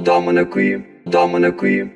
Damına koyayım, damına koyayım.